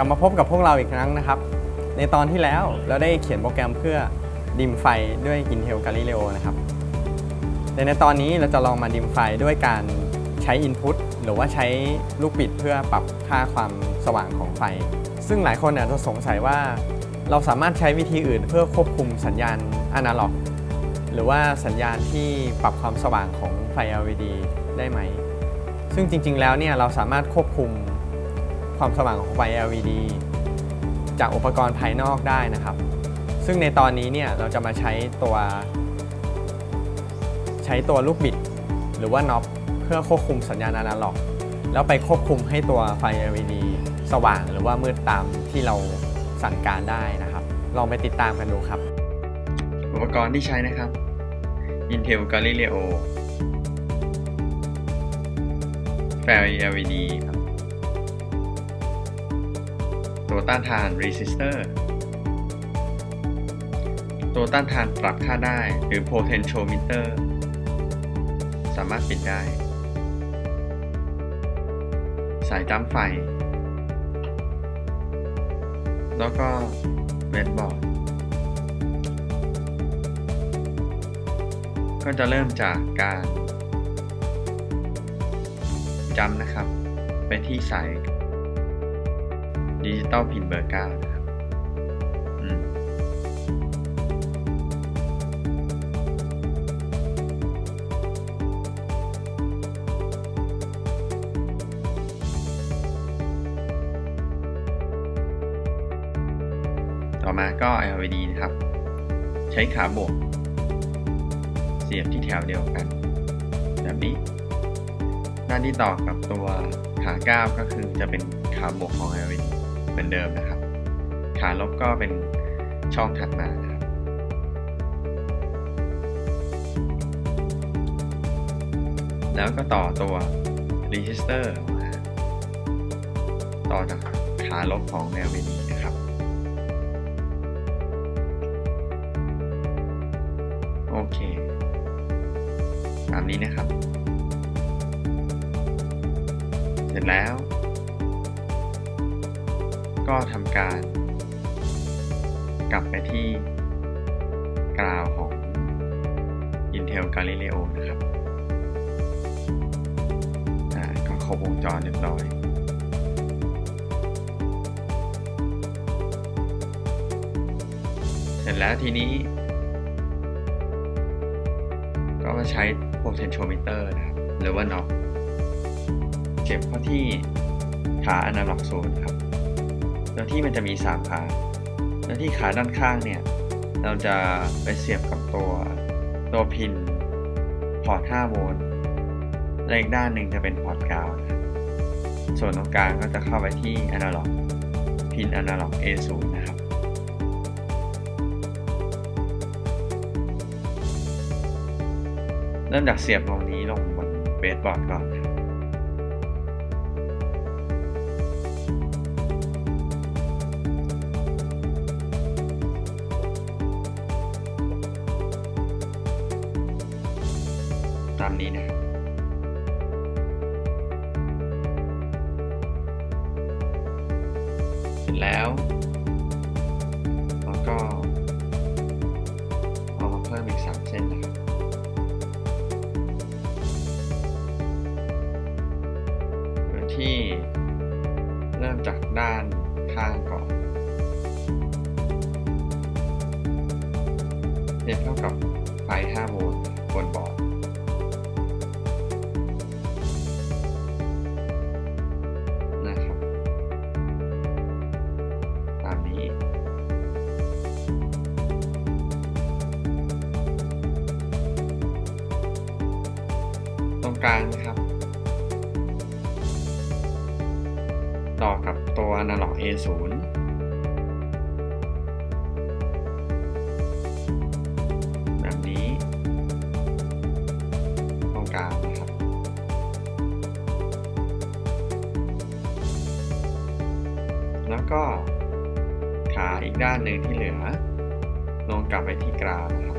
ลับมาพบกับพวกเราอีกครั้งนะครับ ในตอนที่แล้วเราได้เขียนโปรแกรมเพื่อดิมไฟด้วย Intel Galileo นะครับแต่ในตอนนี้เราจะลองมาดิมไฟด้วยการใช้ Input หรือว่าใช้ลูกบิดเพื่อปรับค่าความสว่างของไฟ ซึ่งหลายคนอาจจะสงสัยว่า เราสามารถใช้วิธีอื่นเพื่อควบคุมสัญญาณอนาล็อก หรือว่าสัญญาณที่ปรับความสว่างของไฟ LED ได้ไหม ซึ่งจริงๆแล้วเนี่ยเราสามารถควบคุม ความสว่างของไฟ LED จากอุปกรณ์ภายนอกได้นะครับ ซึ่งในตอนนี้เนี่ยเราจะมาใช้ตัว ใช้ตัวลูกบิด หรือว่าน็อปเพื่อควบคุมสัญญาณอนาล็อก แล้วไปควบคุมให้ตัวไฟ LED สว่างหรือว่ามืดตามที่เราสั่งการได้นะครับ ลองไปติดตามกันดูครับ อุปกรณ์ที่ใช้นะครับ Intel Galileo แฟล LED ครับ ตัวต้านทาน resistor ตัวต้านทานปรับค่าได้หรือ potentiometer สามารถปิดได้ สายจ้ำไฟ แล้วก็เบสบอร์ด ก็จะเริ่มจากการจำนะครับ ไปที่สาย ดิจิตอลพินเบอร์เก้านะครับต่อมาก็ LED นะครับ ใช้ขาบวก เสียบที่แถวเดียวกัน แบบนี้ด้าที่ต่อกับตัวขาก้าวก็คือจะเป็นขาบวกของ LED มือนเดิมนะครับ ขาลบก็เป็นช่องถัดมานะครับ แล้วก็ต่อตัว resistor ออกมาต่อจากขาลบของ LED นะครับ โอเค ตามนี้นะครับ เสร็จแล้ว ก็ทำการ กลับไปที่กราวของ Intel Galileo นะครับก็ครบวงจรเรียบร้อยเสร็จแล้วทีนี้ ก็มาใช้ potentiometer นะครับ หรือว่า knob เก็บเข้าที่ขาอนาล็อกโซนครับ แล้วที่มันจะมี 3 ขาแล้วที่ขาด้านข้างเนี่ย เราจะไปเสียบกับตัวตัวพินพอร์ต 5 โวลต์และอีกด้านหนึ่งจะเป็นพอร์ตกราวนะส่วนตรงกลางก็จะเข้าไปที่อนาล็อกพินอนาล็อก A0 นะครับเริ่มจากเสียบตรงนี้ลงบนเบสบอร์ดก่อนนะ เริ่มจากด้านข้างก่อนเทียบเท่ากับไฟ 5 โวลต์บนบอร์ดนะครับ ตามนี้ ตรงกลางนะครับ A0 แบบนี้ตรงกลางนะครับ แล้วก็ขาอีกด้านหนึ่งที่เหลือ ลงกลับไปที่กราวนะครับ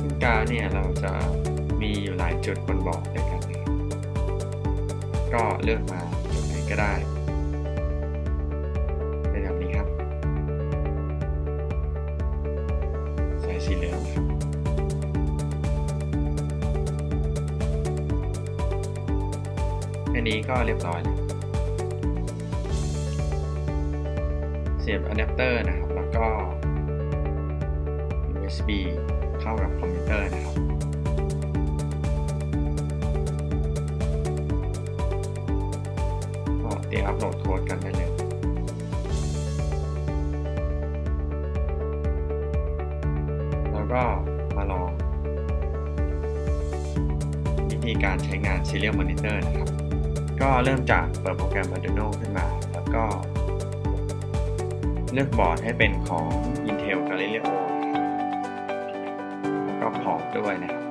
ซึ่งกราวเนี่ยเราจะมีอยู่หลายจุดบนบอร์ดด้วยกัน ก็เลือกมา ก็ได้เป็นแบบนี้ครับ สายสีเหลืองครับแค่นี้ก็เรียบร้อยแล้วเสียบอะแดปเตอร์นะครับ แล้วก็ USB เข้ากับคอม อัปโหลดโค้ดกันได้เลยแล้วก็มาลองวิธีการใช้งาน Serial Monitor นะครับ ก็เริ่มจากเปิดโปรแกรม Arduino ขึ้นมา แล้วก็ เลือกบอร์ดให้เป็นของ Intel Galileo แล้วก็พอร์ตด้วยนะครับ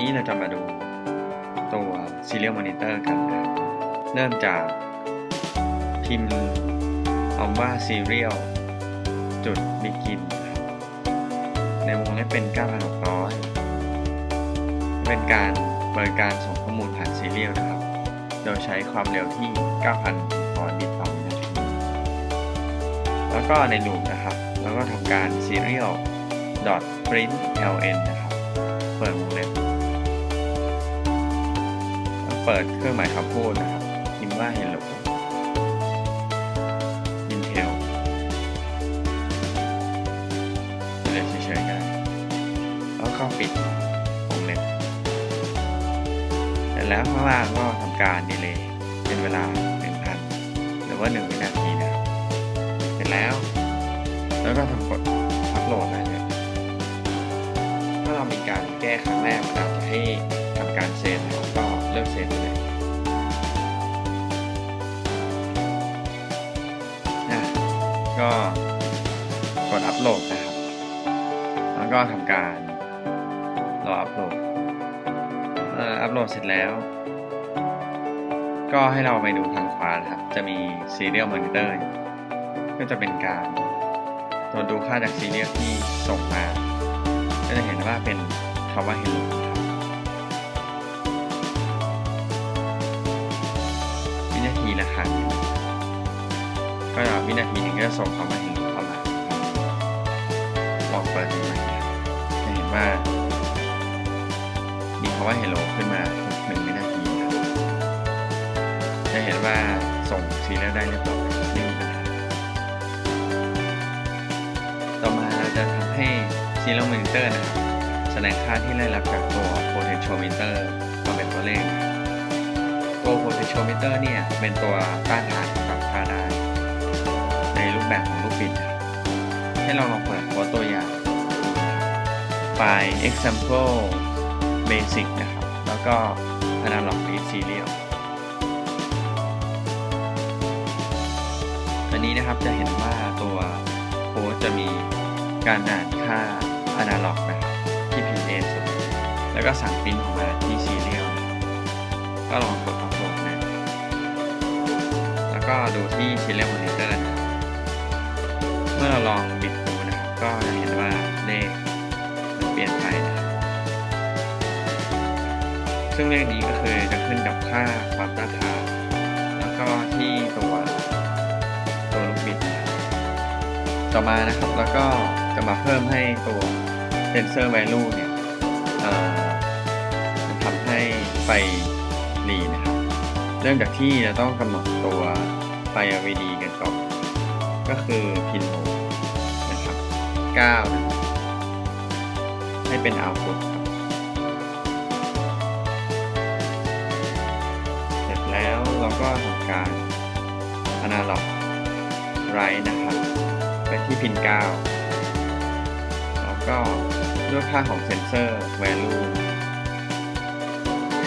นี้เราจะมาดูตัว Serial Monitor กันนะเริ่มจากพิมพ์คำว่า Serial จุด Begin นะครับในวงเล็บเป็น 9,600 เป็นการบริการส่งข้อมูลผ่าน Serial นะครับ โดยใช้ความเร็วที่ 9,600 บิตต่อวินาที แล้วก็ในลูปนะครับ แล้วก็ทำการ serial print ln นะครับ เปิดวงเล็บ เปิดเครื่องหมายคำพูดนะครับพิมพ์ว่า hello intel เลยเฉยๆกันแล้วก็ปิดวงเล็บเสร็จแล้วข้างล่างก็ทำการดีเลย์เป็นเวลา 1,000 หรือว่า 1 วินาทีนะครับเสร็จแล้ว แล้วก็ทำกดอัปโหลดได้เลยถ้าเรามีการแก้ครั้งแรกมันอาจจะให้ทำการเซฟนะครับก็ เลือกเซฟเลยนะก็กดอัปโหลดนะครับ แล้วก็ทำการรออัปโหลดอัปโหลดเสร็จแล้ว ก็ให้เราไปดูทางขวานะครับ จะมี Serial Monitor อยู่ก็จะเป็นการตรวจดูค่าจาก Serial ที่ส่งมา ก็จะเห็นว่าเป็นคำว่า Hello ทีละครั้งก็วินาทีหนึ่งก็จะส่งคำว่า Hello เข้ามาลองเปิดดูใหม่นะจะเห็นว่ามีคำว่า hello ขึ้นมาทุกหนึ่งวินาทีนะจะเห็นว่าส่งซีเรียลได้เรียบร้อยไม่มีปัญหาต่อมาเราจะทำให้ serial monitor นะครับแสดงค่าที่ได้รับจากตัว potentiometer ตัว potentiometer เนี่ยเป็นตัวต้านทานปรับค่าไดในรูปแบบของลูกบิดนะให้เราลองเปิดโค้ดตัวอย่างไฟล์ example basic นะครับ แล้วก็ analog read serial อันนี้นะครับจะเห็นว่าตัวโค้ดจะมีการอ่านค่า analog นะครับที่ PA แล้วก็สั่งปริ้นออกมาที่ serial ก็ลองกด upload นะแล้ว ก็ดูที่ serial monitor นะครับเมื่อเราลองบิดดูนะครับ ก็จะเห็นว่าเลขมันเปลี่ยนไปนะซึ่งเลขนี้ก็คือจะขึ้นกับค่าความต้านทานแล้วก็ที่ตัวตัวลูกบิดนะต่อมานะครับแล้วก็จะมาเพิ่มให้ตัว sensor value เนี่ยทำให้ไฟรีนะครับ เริ่มจากที่เราต้องกำหนดตัว ไฟ LED กันก่อน ก็คือพินโนะครับ9นะครับให้เป็น output ครับ เสร็จแล้วเราก็ทำการ analog write นะครับ ไปที่พิน 9 แล้วก็ด้วยค่าของเซนเซอร์ value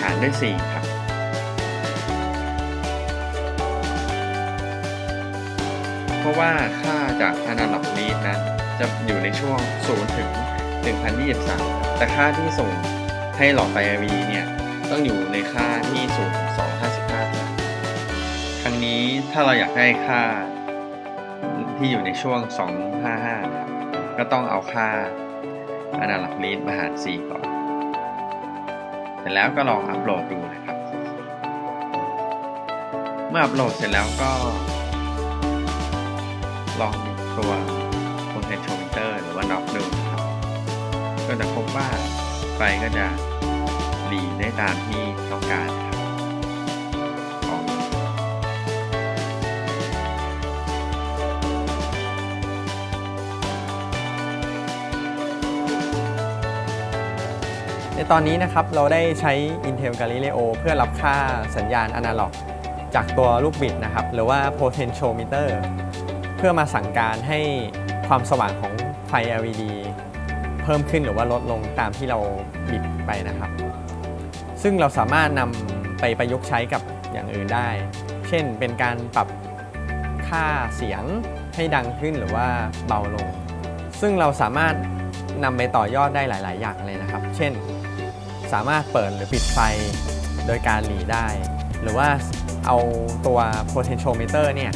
หารด้วย 4 ครับ เพราะว่าค่าจาก analog read นั้นจะอยู่ในช่วง 0 ถึง 1023 แต่ค่าที่ส่งให้หลอดไฟ LED เนี่ยต้องอยู่ในค่าที่สูง255ครั้งนี้ถ้าเราอยากได้ค่าที่อยู่ในช่วง 255นะครับก็ต้องเอาค่า analog read มาหาร4ก่อนเสร็จแล้วก็ลองอัปโหลดดูนะครับ เมื่ออัปโหลดเสร็จแล้วก็ ลองตัว potentiometer หรือว่าน็อกดูนะครับ ก็จะพบว่าไฟก็จะหลีได้ตามที่ต้องการนะครับของในตอนนี้นะครับเราได้ใช้ Intel Galileo เพื่อรับค่าสัญญาณอนาล็อก จากตัวลูกบิดนะครับ หรือว่า potentiometer พื่อมาสั่งการให้ความสว่างของไฟ LED เพิ่มขึ้นหรือว่าลดลงตามที่เราบิดไปนะครับ ซึ่งเราสามารถนำไปประยุกต์ใช้กับอย่างอื่นได้ เช่นเป็นการปรับค่าเสียงให้ดังขึ้นหรือว่าเบาลง ซึ่งเราสามารถนำไปต่อยอดได้หลาย ๆ อย่างเลยนะครับ เช่น สามารถเปิดหรือปิดไฟโดยการหลีได้ หรือว่าเอาตัว potentiometer เนี่ย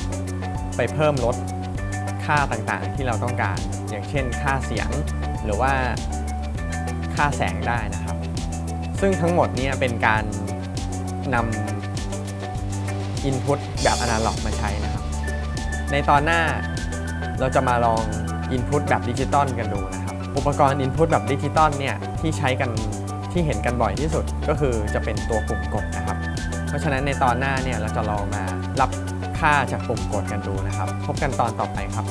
ไปเพิ่มลด ค่าต่างๆที่เราต้องการ อย่างเช่นค่าเสียงหรือว่าค่าแสงได้นะครับ ซึ่งทั้งหมดนี่ยเป็นการนำ input แบบอนาล็อกมาใช้นะครับ ในตอนหน้าเราจะมาลอง Input แบบดิจิตอลกันดูนะครับ อุปกรณ์ Input แบบดิจิตอลเนี่ยที่ใช้กันที่เห็นกันบ่อยที่สุดก็คือจะเป็นตัวปุ่มกดนะครับ เพราะฉะนั้นในตอนหน้าเนี่ยเราจะลองมารับ ค่าจากปุ่มกดกันดูนะครับ พบกันตอนต่อไปครับ